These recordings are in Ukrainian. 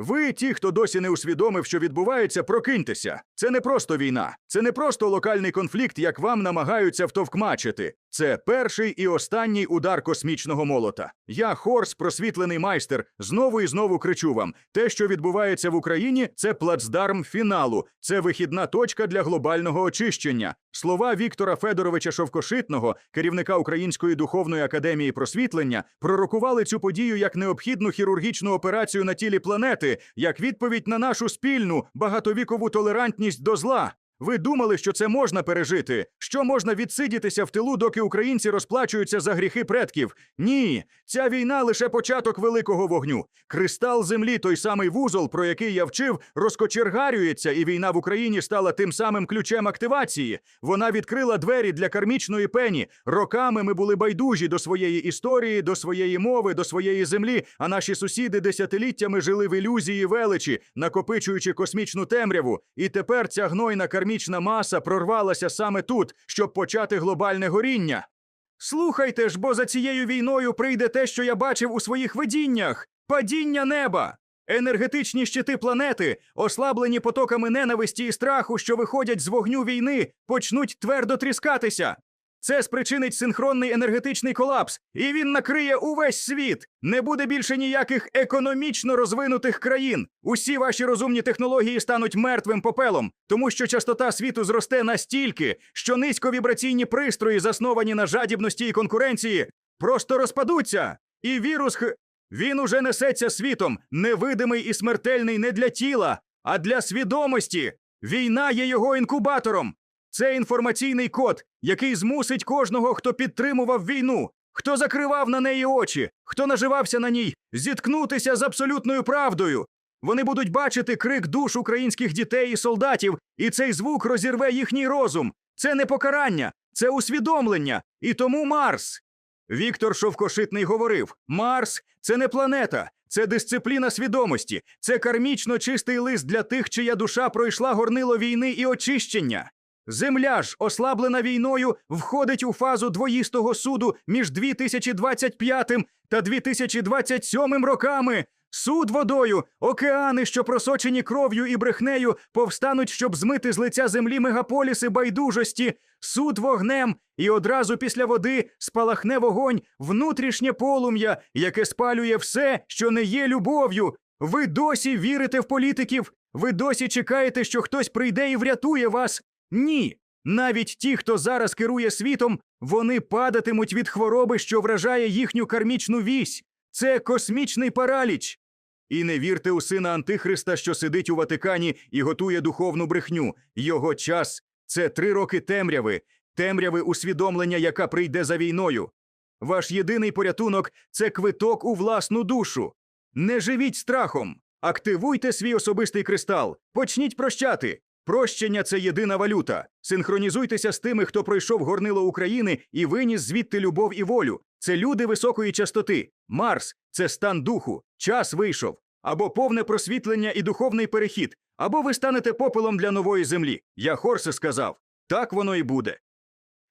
Ви, ті, хто досі не усвідомив, що відбувається, прокиньтеся. Це не просто війна, це не просто локальний конфлікт, як вам намагаються втовкмачити. Це перший і останній удар космічного молота. Я, Хорс, просвітлений майстер, знову і знову кричу вам: те, що відбувається в Україні, це плацдарм фіналу, це вихідна точка для глобального очищення. Слова Віктора Федоровича Шовкошитного, керівника Української духовної академії просвітлення, пророкували цю подію як необхідну хірургічну операцію на тілі планети, як відповідь на нашу спільну багатовікову толерантність до зла. Ви думали, що це можна пережити? Що можна відсидітися в тилу, доки українці розплачуються за гріхи предків? Ні, ця війна лише початок великого вогню. Кристал землі, той самий вузол, про який я вчив, розкочергарюється, і війна в Україні стала тим самим ключем активації. Вона відкрила двері для кармічної пені. Роками ми були байдужі до своєї історії, до своєї мови, до своєї землі. А наші сусіди десятиліттями жили в ілюзії величі, накопичуючи космічну темряву. І тепер ця гнойна кармічна маса прорвалася саме тут, щоб почати глобальне горіння. Слухайте ж, бо за цією війною прийде те, що я бачив у своїх видіннях падіння неба. Енергетичні щити планети, ослаблені потоками ненависті і страху, що виходять з вогню війни, почнуть твердо тріскатися. Це спричинить синхронний енергетичний колапс, і він накриє увесь світ. Не буде більше ніяких економічно розвинутих країн. Усі ваші розумні технології стануть мертвим попелом, тому що частота світу зросте настільки, що низьковібраційні пристрої, засновані на жадібності і конкуренції, просто розпадуться. І вірус х... він уже несеться світом, невидимий і смертельний не для тіла, а для свідомості. Війна є його інкубатором. Це інформаційний код, який змусить кожного, хто підтримував війну, хто закривав на неї очі, хто наживався на ній, зіткнутися з абсолютною правдою. Вони будуть бачити крик душ українських дітей і солдатів, і цей звук розірве їхній розум. Це не покарання, це усвідомлення. І тому Марс. Віктор Шовкошитний говорив: Марс це не планета, це дисципліна свідомості, це кармічно чистий лист для тих, чия душа пройшла горнило війни і очищення. Земля ж, ослаблена війною, входить у фазу двоїстого суду між 2025 та 2027 роками. Суд водою, океани, що просочені кров'ю і брехнею, повстануть, щоб змити з лиця землі мегаполіси байдужості, суд вогнем, і одразу після води спалахне вогонь, внутрішнє полум'я, яке спалює все, що не є любов'ю. Ви досі вірите в політиків, ви досі чекаєте, що хтось прийде і врятує вас. Ні. Навіть ті, хто зараз керує світом, вони падатимуть від хвороби, що вражає їхню кармічну вісь. Це космічний параліч. І не вірте у сина Антихриста, що сидить у Ватикані і готує духовну брехню. Його час це три роки темряви, темряви усвідомлення, яка прийде за війною. Ваш єдиний порятунок це квиток у власну душу. Не живіть страхом, активуйте свій особистий кристал, почніть прощати. Прощення це єдина валюта. Синхронізуйтеся з тими, хто пройшов горнило України і виніс звідти любов і волю. Це люди високої частоти. Марс це стан духу. Час вийшов. Або повне просвітлення і духовний перехід, або ви станете попелом для нової землі. Я Хорсе сказав. Так воно і буде.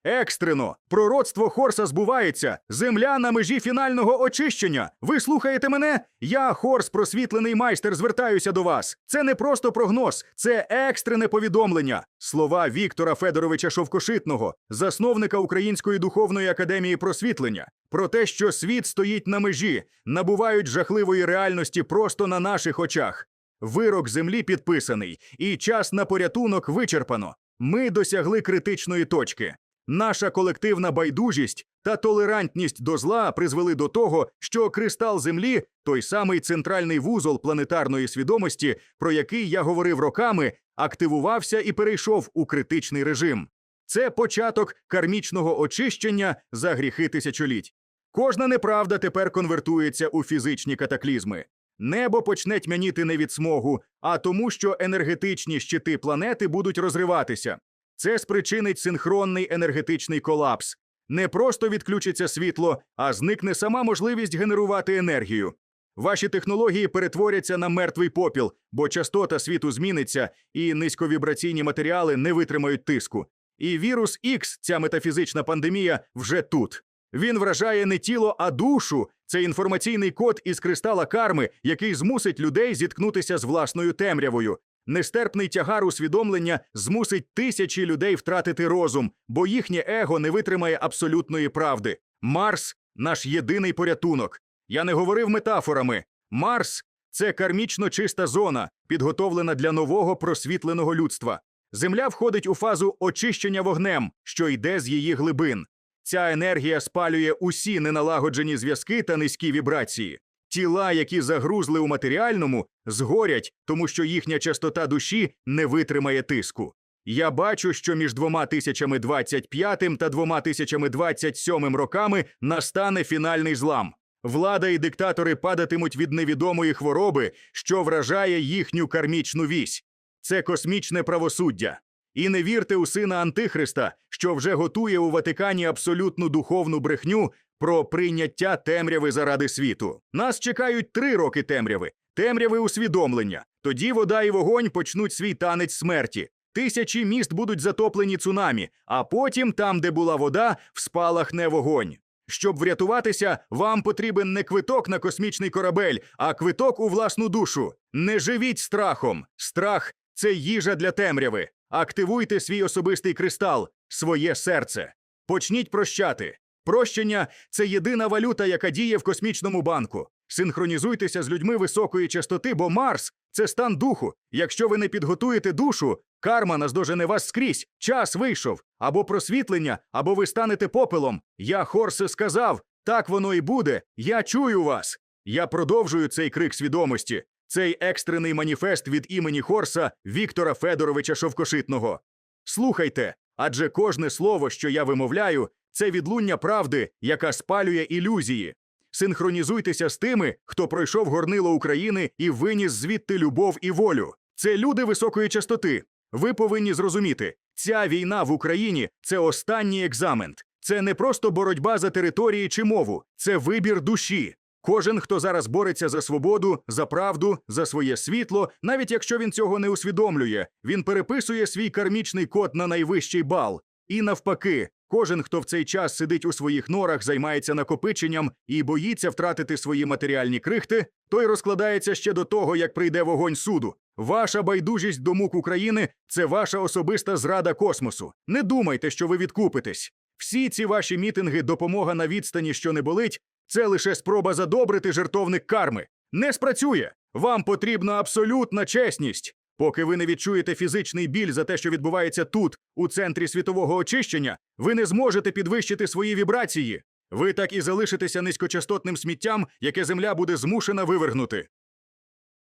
Екстрено, пророцтво Хорса збувається. Земля на межі фінального очищення. Ви слухаєте мене? Я, Хорс, просвітлений майстер, звертаюся до вас. Це не просто прогноз, це екстрене повідомлення. Слова Віктора Федоровича Шовкошитного, засновника Української духовної академії просвітлення, про те, що світ стоїть на межі, набувають жахливої реальності просто на наших очах. Вирок землі підписаний, і час на порятунок вичерпано. Ми досягли критичної точки. Наша колективна байдужість та толерантність до зла призвели до того, що кристал Землі, той самий центральний вузол планетарної свідомості, про який я говорив роками, активувався і перейшов у критичний режим. Це початок кармічного очищення за гріхи тисячоліть. Кожна неправда тепер конвертується у фізичні катаклізми. Небо почне тьмяніти не від смогу, а тому, що енергетичні щити планети будуть розриватися. Це спричинить синхронний енергетичний колапс. Не просто відключиться світло, а зникне сама можливість генерувати енергію. Ваші технології перетворяться на мертвий попіл, бо частота світу зміниться, і низьковібраційні матеріали не витримають тиску. І вірус X, ця метафізична пандемія, вже тут. Він вражає не тіло, а душу. Це інформаційний код із кристала карми, який змусить людей зіткнутися з власною темрявою. Нестерпний тягар усвідомлення змусить тисячі людей втратити розум, бо їхнє его не витримає абсолютної правди. Марс наш єдиний порятунок. Я не говорив метафорами. Марс це кармічно чиста зона, підготовлена для нового просвітленого людства. Земля входить у фазу очищення вогнем, що йде з її глибин. Ця енергія спалює усі неналагоджені зв'язки та низькі вібрації. Тіла, які загрузли у матеріальному, згорять, тому що їхня частота душі не витримає тиску. Я бачу, що між двома тисячами 25 та двома тисячами 27 роками настане фінальний злам. Влада і диктатори падатимуть від невідомої хвороби, що вражає їхню кармічну вісь. Це космічне правосуддя. І не вірте у сина Антихриста, що вже готує у Ватикані абсолютну духовну брехню про прийняття темряви заради світу. Нас чекають три роки темряви, темряви усвідомлення. Тоді вода і вогонь почнуть свій танець смерті. Тисячі міст будуть затоплені цунамі, а потім, там, де була вода, вспалахне вогонь. Щоб врятуватися, вам потрібен не квиток на космічний корабель, а квиток у власну душу. Не живіть страхом. Страх це їжа для темряви. Активуйте свій особистий кристал, своє серце. Почніть прощати. Прощення це єдина валюта, яка діє в космічному банку. Синхронізуйтеся з людьми високої частоти, бо Марс це стан духу. Якщо ви не підготуєте душу, карма наздожене вас скрізь. Час вийшов. Або просвітлення, або ви станете попелом. Я Хорсе сказав, так воно і буде. Я чую вас. Я продовжую цей крик свідомості, цей екстрений маніфест від імені Хорса Віктора Федоровича Шовкошитного. Слухайте, адже кожне слово, що я вимовляю, це відлуння правди, яка спалює ілюзії. Синхронізуйтеся з тими, хто пройшов горнило України і виніс звідти любов і волю. Це люди високої частоти. Ви повинні зрозуміти, ця війна в Україні це останній екзамен. Це не просто боротьба за території чи мову, це вибір душі. Кожен, хто зараз бореться за свободу, за правду, за своє світло, навіть якщо він цього не усвідомлює, він переписує свій кармічний код на найвищий бал. І навпаки, кожен, хто в цей час сидить у своїх норах, займається накопиченням і боїться втратити свої матеріальні крихти, той розкладається ще до того, як прийде вогонь суду. Ваша байдужість до мук України це ваша особиста зрада космосу. Не думайте, що ви відкупитесь. Всі ці ваші мітинги, допомога на відстані, що не болить, це лише спроба задобрити жертовник карми. Не спрацює. Вам потрібна абсолютна чесність. Поки ви не відчуєте фізичний біль за те, що відбувається тут, у центрі світового очищення, ви не зможете підвищити свої вібрації. Ви так і залишитеся низькочастотним сміттям, яке земля буде змушена вивергнути.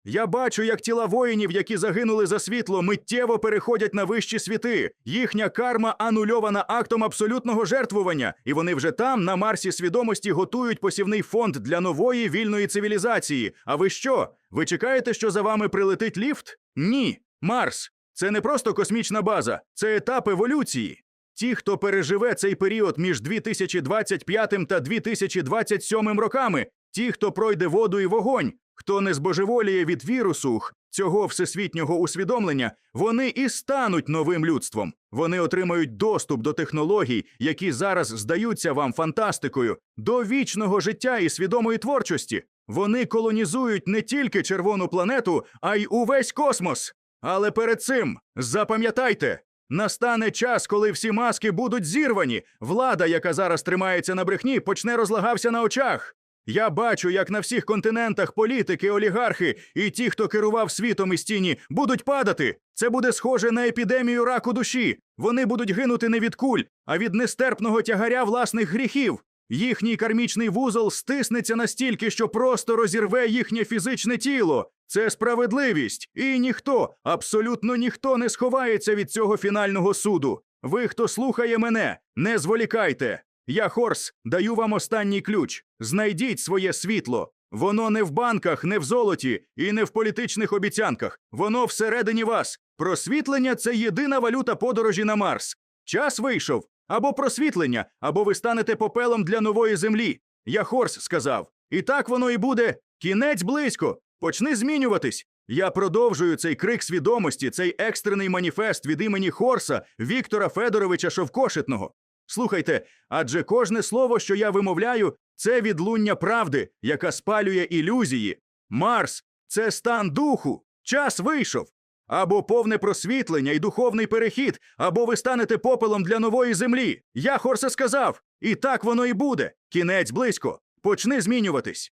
Я бачу, як тіла воїнів, які загинули за світло, миттєво переходять на вищі світи. Їхня карма анульована актом абсолютного жертвування, і вони вже там, на Марсі свідомості, готують посівний фонд для нової вільної цивілізації. А ви що? Ви чекаєте, що за вами прилетить ліфт? Ні. Марс це не просто космічна база, це етап еволюції. Ті, хто переживе цей період між 2025 та 2027 роками, ті, хто пройде воду і вогонь, хто не збожеволіє від вірусу цього всесвітнього усвідомлення, вони і стануть новим людством. Вони отримають доступ до технологій, які зараз здаються вам фантастикою, до вічного життя і свідомої творчості. Вони колонізують не тільки червону планету, а й увесь космос. Але перед цим запам'ятайте. Настане час, коли всі маски будуть зірвані. Влада, яка зараз тримається на брехні, почне розлагався на очах. Я бачу, як на всіх континентах політики, олігархи і ті, хто керував світом із тіні, будуть падати. Це буде схоже на епідемію раку душі. Вони будуть гинути не від куль, а від нестерпного тягаря власних гріхів. Їхній кармічний вузол стиснеться настільки, що просто розірве їхнє фізичне тіло. Це справедливість, і ніхто, абсолютно ніхто не сховається від цього фінального суду. Ви, хто слухає мене, не зволікайте. Я Хорс, даю вам останній ключ. Знайдіть своє світло. Воно не в банках, не в золоті і не в політичних обіцянках. Воно всередині вас. Просвітлення це єдина валюта подорожі на Марс. Час вийшов. Або просвітлення, або ви станете попелом для нової землі. Я Хорс сказав. І так воно і буде. Кінець близько. Почни змінюватись. Я продовжую цей крик свідомості, цей екстрений маніфест від імені Хорса Віктора Федоровича Шовкошитного. Слухайте, адже кожне слово, що я вимовляю, це відлуння правди, яка спалює ілюзії. Марс це стан духу. Час вийшов. Або повне просвітлення і духовний перехід, або ви станете попелом для нової землі. Я Хорсе сказав, і так воно і буде. Кінець близько. Почни змінюватись.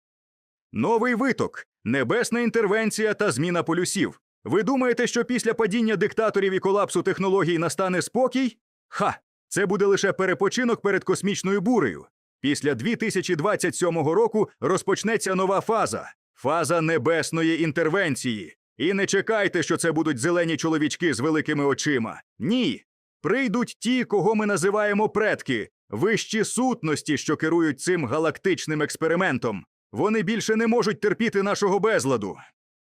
Новий виток, небесна інтервенція та зміна полюсів. Ви думаєте, що після падіння диктаторів і колапсу технологій настане спокій? Ха! Це буде лише перепочинок перед космічною бурею. Після 2027 року розпочнеться нова фаза фаза небесної інтервенції. І не чекайте, що це будуть зелені чоловічки з великими очима. Ні. Прийдуть ті, кого ми називаємо предки, вищі сутності, що керують цим галактичним експериментом. Вони більше не можуть терпіти нашого безладу.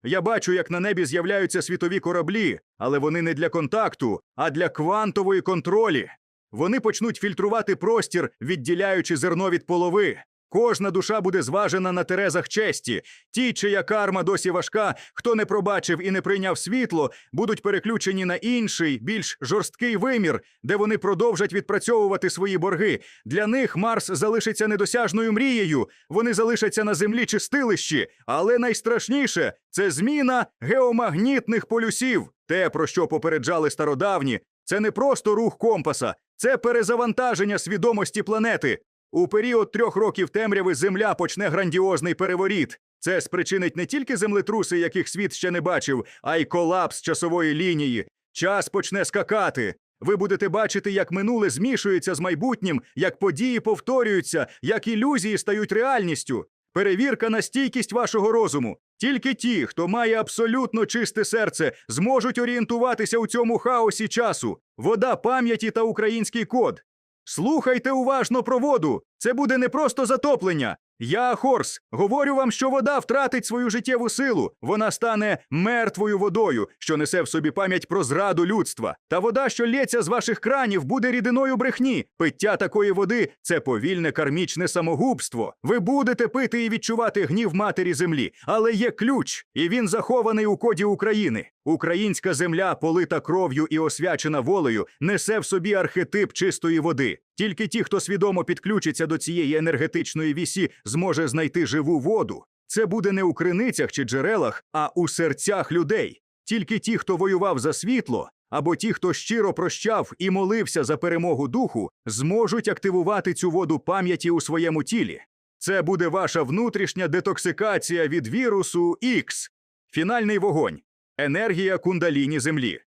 Я бачу, як на небі з'являються світові кораблі, але вони не для контакту, а для квантової контролі. Вони почнуть фільтрувати простір, відділяючи зерно від полови. Кожна душа буде зважена на терезах честі. Ті, чия карма досі важка, хто не пробачив і не прийняв світло, будуть переключені на інший, більш жорсткий вимір, де вони продовжать відпрацьовувати свої борги. Для них Марс залишиться недосяжною мрією. Вони залишаться на землі чистилищі. Але найстрашніше це зміна геомагнітних полюсів. Те, про що попереджали стародавні, це не просто рух компаса, це перезавантаження свідомості планети. У період трьох років темряви Земля почне грандіозний переворіт. Це спричинить не тільки землетруси, яких світ ще не бачив, а й колапс часової лінії. Час почне скакати. Ви будете бачити, як минуле змішується з майбутнім, як події повторюються, як ілюзії стають реальністю. Перевірка на стійкість вашого розуму. Тільки ті, хто має абсолютно чисте серце, зможуть орієнтуватися у цьому хаосі часу. Вода пам'яті та український код. Слухайте уважно про воду. Це буде не просто затоплення. Я, Хорс, говорю вам, що вода втратить свою життєву силу. Вона стане мертвою водою, що несе в собі пам'ять про зраду людства. Та вода, що лється з ваших кранів, буде рідиною брехні. Пиття такої води це повільне кармічне самогубство. Ви будете пити і відчувати гнів матері землі, але є ключ, і він захований у коді України. Українська земля, полита кров'ю і освячена волею, несе в собі архетип чистої води. Тільки ті, хто свідомо підключиться до цієї енергетичної вісі, зможе знайти живу воду. Це буде не у криницях чи джерелах, а у серцях людей. Тільки ті, хто воював за світло, або ті, хто щиро прощав і молився за перемогу духу, зможуть активувати цю воду пам'яті у своєму тілі. Це буде ваша внутрішня детоксикація від вірусу X. Фінальний вогонь енергія кундаліні землі.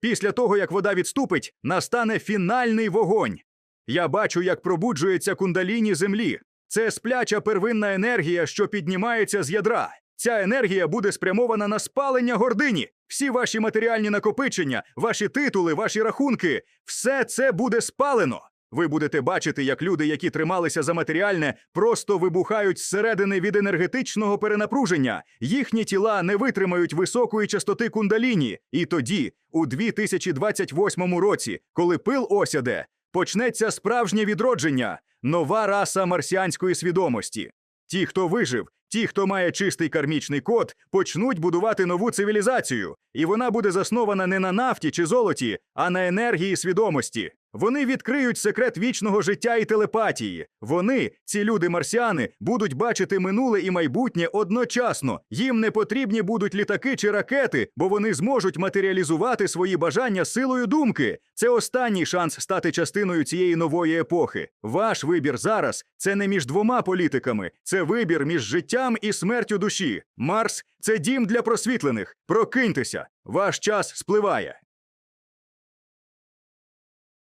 Після того, як вода відступить, настане фінальний вогонь. Я бачу, як пробуджується кундаліні землі. Це спляча первинна енергія, що піднімається з ядра. Ця енергія буде спрямована на спалення гордині. Всі ваші матеріальні накопичення, ваші титули, ваші рахунки все це буде спалено. Ви будете бачити, як люди, які трималися за матеріальне, просто вибухають зсередини від енергетичного перенапруження. Їхні тіла не витримають високої частоти кундаліні. І тоді, у 2028 році, коли пил осяде, почнеться справжнє відродження, нова раса марсіанської свідомості. Ті, хто вижив, ті, хто має чистий кармічний код, почнуть будувати нову цивілізацію, і вона буде заснована не на нафті чи золоті, а на енергії свідомості. Вони відкриють секрет вічного життя і телепатії. Вони, ці люди-марсіани, будуть бачити минуле і майбутнє одночасно. Їм не потрібні будуть літаки чи ракети, бо вони зможуть матеріалізувати свої бажання силою думки. Це останній шанс стати частиною цієї нової епохи. Ваш вибір зараз це не між двома політиками, це вибір між життям і смертю душі. Марс це дім для просвітлених. Прокиньтеся, ваш час спливає.